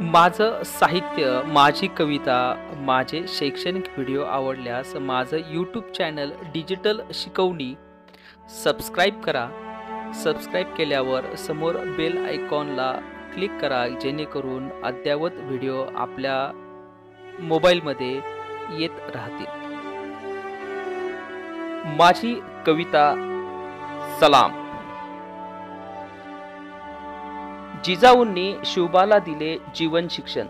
माझं साहित्य माझी कविता माझे शैक्षणिक व्हिडिओ आवडल्यास माझं यूट्यूब चॅनल डिजिटल शिकवणी सबस्क्राईब करा. सबस्क्राईब केल्यावर समोर बेल आयकॉनला क्लिक करा जेणेकरून अद्ययावत व्हिडिओ आपल्या मोबाईलमध्ये येत राहतील. माझी कविता सलाम. जिजाऊंनी शिवबाला दिले जीवन शिक्षण.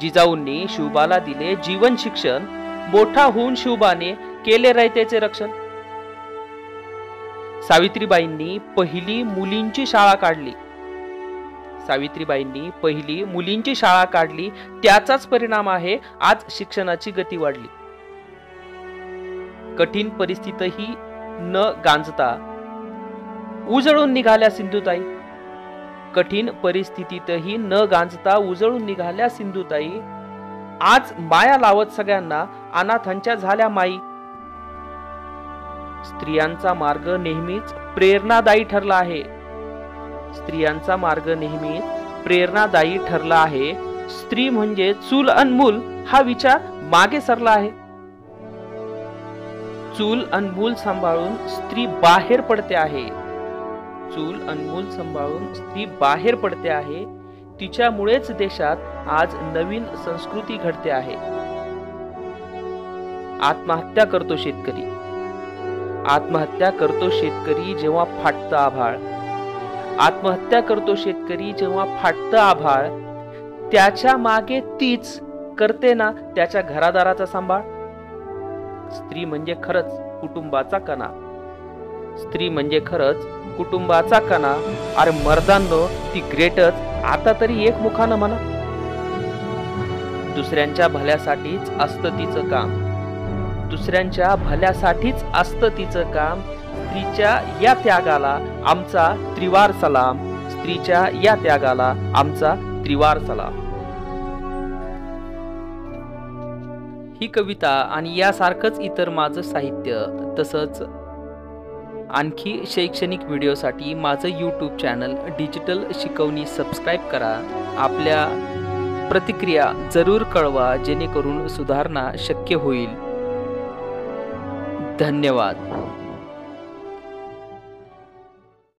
जिजाऊंनी शिवबाला दिले जीवन शिक्षण. मोठा होऊन शिवबाने केले रयतेचे रक्षण. सावित्रीबाईंनी पहिली मुलींची शाळा काढली. सावित्रीबाईंनी पहिली मुलींची शाळा काढली. त्याचाच परिणाम आहे आज शिक्षणाची गती वाढली. कठीण परिस्थितीही न गांजता उजळून निघाल्या सिंधुताई. कठीण परिस्थितीतही न गांजता उजळून निघाल्या सिंधुताई. आज माया लावत सगळ्यांना अनाथांच्या झाल्या माई. स्त्रियांचा मार्ग नेहमीच प्रेरणादायी ठरला आहे. स्त्रियांचा मार्ग नेहमीच प्रेरणादायी ठरला आहे. स्त्री म्हणजे चूल अनमूल हा विचार मागे सरला आहे. चूल अनमूल सांभाळून स्त्री बाहेर पडते आहे. चूल अनमोल सांभाळून स्त्री बाहेर पडते आहे तिच्यामुळेच देशात आज नवीन संस्कृती घडते आहे. आत्महत्या करतो शेतकरी. आत्महत्या करतो शेतकरी जेव्हा फाटतं आभाळ. आत्महत्या करतो शेतकरी जेव्हा फाटतं आभाळ त्याच्यामागे तीच करते ना त्याच्या घरादाराचा सांभाळ? स्त्री म्हणजे खरंच कुटुंबाचा कणा. स्त्री म्हणजे खरंच कुटुंबाचा कणा. अरे मर्दांनो ती ग्रेटच. आता तरी एक मुखानं म्हणा. दुसऱ्यांच्या भल्यासाठीच असतं तिचं काम. दुसऱ्यांच्या भल्यासाठीच असतं तिचं काम. स्त्रीच्या या त्यागाला आमचा त्रिवार सलाम. स्त्रीच्या या त्यागाला आमचा त्रिवार सलाम. ही कविता आणि यासारखंच इतर माझं साहित्य तसंच आणखी शैक्षणिक व्हिडिओसाठी माझं यूट्यूब चॅनल डिजिटल शिकवणी सबस्क्राईब करा. आपल्या प्रतिक्रिया जरूर कळवा जेणेकरून सुधारणा शक्य होईल. धन्यवाद.